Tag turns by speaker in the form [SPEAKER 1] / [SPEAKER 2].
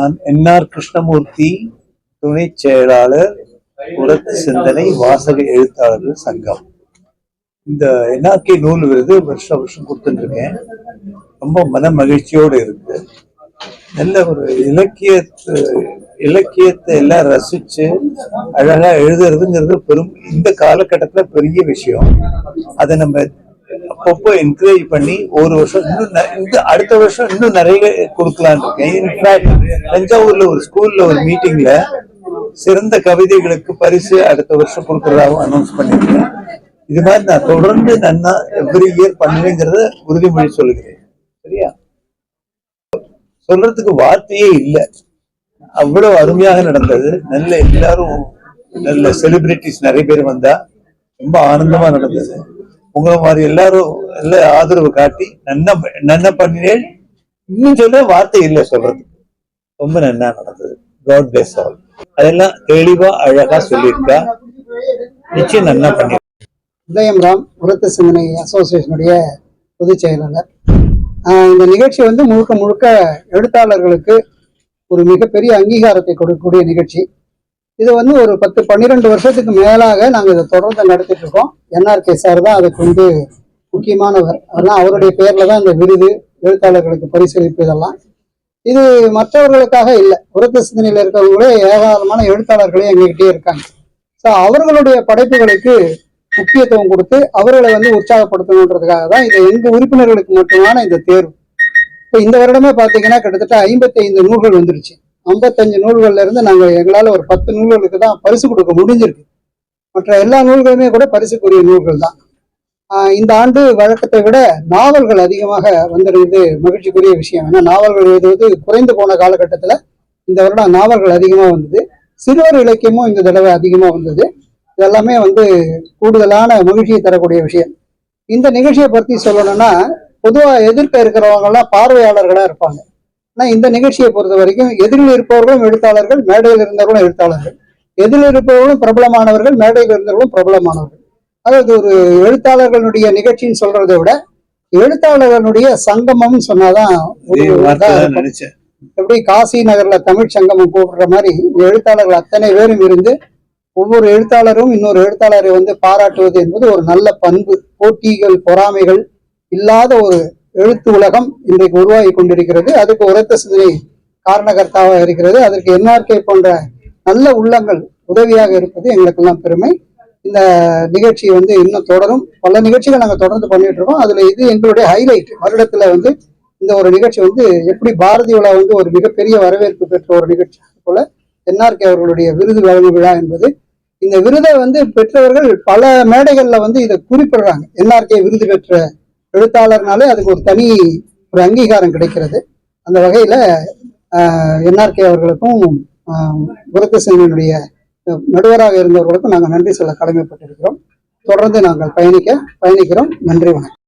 [SPEAKER 1] நான் என்ஆர் கிருஷ்ணமூர்த்தி துணை செயலாளர் உரத்து சிந்தனை வாசக எழுத்தாளர்கள் சங்கம். இந்த என்ஆர்கே நூல் விருது வருஷம் வருஷம் கொடுத்துருக்கேன் ரொம்ப மன மகிழ்ச்சியோடு இருக்கு. நல்ல ஒரு இலக்கியத்து இலக்கியத்தை எல்லாம் ரசிச்சு அழகா எழுதுறதுங்கிறது பெரும் இந்த காலகட்டத்துல பெரிய விஷயம். அதை நம்ம அப்பப்போ என்கரேஜ் பண்ணி ஒரு வருஷம் இன்னும் அடுத்த வருஷம் இன்னும் நிறைய கொடுக்கலான் இருக்கேன். இன்ஃபேக்ட் தஞ்சாவூர்ல ஒரு ஸ்கூல்ல ஒரு மீட்டிங்ல சிறந்த கவிதைகளுக்கு பரிசு அடுத்த வருஷம் கொடுக்கறதாகவும் அனௌன்ஸ் பண்ணிருக்கேன் இது மாதிரி நான் தொடர்ந்து நன்னா எவ்ரி இயர் பண்ணுவேங்கிறத உறுதிமொழி சொல்லுகிறேன் சரியா? சொல்றதுக்கு வார்த்தையே இல்லை. அவ்வளவு அருமையாக நடந்தது. நல்ல எல்லாரும் நல்ல செலிபிரிட்டிஸ் நிறைய பேர் வந்தா ரொம்ப ஆனந்தமா நடந்தது. உங்களை மாதிரி எல்லாரும் எல்லாம் ஆதரவு காட்டி நன்னா நன்னா பண்ணினேன். இன்னும் சொல்ல வார்த்தை இல்லை சொல்றது ரொம்ப நன்னா நடந்தது. காட் பிளஸ் ஆல் அதெல்லாம் தெளிவா அழகா சொல்லியிருக்கா. நிச்சயம் நன்னா பண்ணி
[SPEAKER 2] உதயம் ராம் உரத்த சிந்தனை அசோசியேஷனுடைய பொதுச் செயலாளர். ஆஹ் இந்த நிகழ்ச்சி வந்து முழுக்க முழுக்க எழுத்தாளர்களுக்கு ஒரு மிகப்பெரிய அங்கீகாரத்தை கொடுக்கக்கூடிய நிகழ்ச்சி. இது வந்து ஒரு பத்து பன்னிரெண்டு வருஷத்துக்கு மேலாக நாங்கள் இதை தொடர்ந்து நடத்திட்டு இருக்கோம். என்ஆர்கே சார் தான் அதுக்கு வந்து முக்கியமானவர். அதெல்லாம் அவருடைய பேர்ல தான் இந்த விருது எழுத்தாளர்களுக்கு பரிசளிப்பு இதெல்லாம். இது மற்றவர்களுக்காக இல்லை. உரத்த சிந்தனையில் இருக்கிறவங்களே ஏராளமான எழுத்தாளர்களே எங்ககிட்டயே இருக்காங்க. ஸோ அவர்களுடைய படைப்புகளுக்கு முக்கியத்துவம் கொடுத்து அவர்களை வந்து உற்சாகப்படுத்தணுன்றதுக்காக தான் இது எங்கள் உறுப்பினர்களுக்கு மட்டுமான இந்த தேர்வு. இப்போ இந்த வருடமே பார்த்தீங்கன்னா கிட்டத்தட்ட ஐம்பத்தி ஐந்து நூல்கள் வந்துருச்சு. ஐம்பத்தஞ்சு நூல்கள்ல இருந்து நாங்கள் எங்களால் ஒரு பத்து நூல்களுக்கு தான் பரிசு கொடுக்க முடிஞ்சிருக்கு. மற்ற எல்லா நூல்களுமே கூட பரிசுக்குரிய நூல்கள் தான். இந்த ஆண்டு வழக்கத்தை விட நாவல்கள் அதிகமாக வந்திருந்தது மகிழ்ச்சிக்குரிய விஷயம். ஏன்னா நாவல்கள் எழுதுவது குறைந்து போன காலகட்டத்தில் இந்த வருடம் நாவல்கள் அதிகமாக வந்தது. சிறுவர் இலக்கியமும் இந்த தடவை அதிகமாக வந்தது. இதெல்லாமே வந்து கூடுதலான மகிழ்ச்சியை தரக்கூடிய விஷயம். இந்த நிகழ்ச்சியை பற்றி சொல்லணும்னா பொதுவாக எதிர்க்க இருக்கிறவங்கலாம் பார்வையாளர்களாக இருப்பாங்க. ஆனால் இந்த நிகழ்ச்சியை பொறுத்த வரைக்கும் எதிரில் இருப்பவர்களும் எழுத்தாளர்கள் மேடையில் இருந்தவர்களும் எழுத்தாளர்கள். எதிரில் இருப்பவர்களும் பிரபலமானவர்கள் மேடையில் இருந்தவர்களும் பிரபலமானவர்கள். அதாவது ஒரு எழுத்தாளர்களுடைய நிகழ்ச்சின்னு சொல்றதை விட எழுத்தாளர்களுடைய சங்கமம்னு சொன்னாதான் எப்படி காசி நகர்ல தமிழ் சங்கமம் கூப்பிடுற மாதிரி எழுத்தாளர்கள் அத்தனை பேரும் இருந்து ஒவ்வொரு எழுத்தாளரும் இன்னொரு எழுத்தாளரை வந்து பாராட்டுவது என்பது ஒரு நல்ல பண்பு. போட்டிகள் பொறாமைகள் இல்லாத ஒரு எழுத்து உலகம் இன்றைக்கு உருவாகி கொண்டிருக்கிறது. அதுக்கு உரத்த சிந்தனை காரணகர்த்தாவாக இருக்கிறது. அதற்கு என்ஆர்கே போன்ற நல்ல உள்ளங்கள் உதவியாக இருப்பது எங்களுக்கெல்லாம் பெருமை. இந்த நிகழ்ச்சி வந்து இன்னும் தொடரும். பல நிகழ்ச்சிகள் நாங்கள் தொடர்ந்து பண்ணிட்டு இருக்கோம். அதுல இது எங்களுடைய ஹைலைட் வருடத்துல வந்து இந்த ஒரு நிகழ்ச்சி வந்து எப்படி பாரதி விழா வந்து ஒரு மிகப்பெரிய வரவேற்பு பெற்ற ஒரு நிகழ்ச்சி போல என்ஆர்கே அவர்களுடைய விருது வழங்கும் விழா என்பது. இந்த விருதை வந்து பெற்றவர்கள் பல மேடைகள்ல வந்து இதை குறிப்பிடுறாங்க. என்ஆர்கே விருது பெற்ற எழுத்தாளர்னாலே அதுக்கு ஒரு தனி ஒரு அங்கீகாரம் கிடைக்கிறது. அந்த வகையில் என்ஆர்கே அவர்களுக்கும் குருத்த நடுவராக இருந்தவர்களுக்கும் நாங்கள் நன்றி சொல்ல கடமைப்பட்டிருக்கிறோம். தொடர்ந்து நாங்கள் பயணிக்க பயணிக்கிறோம். நன்றி வணக்கம்.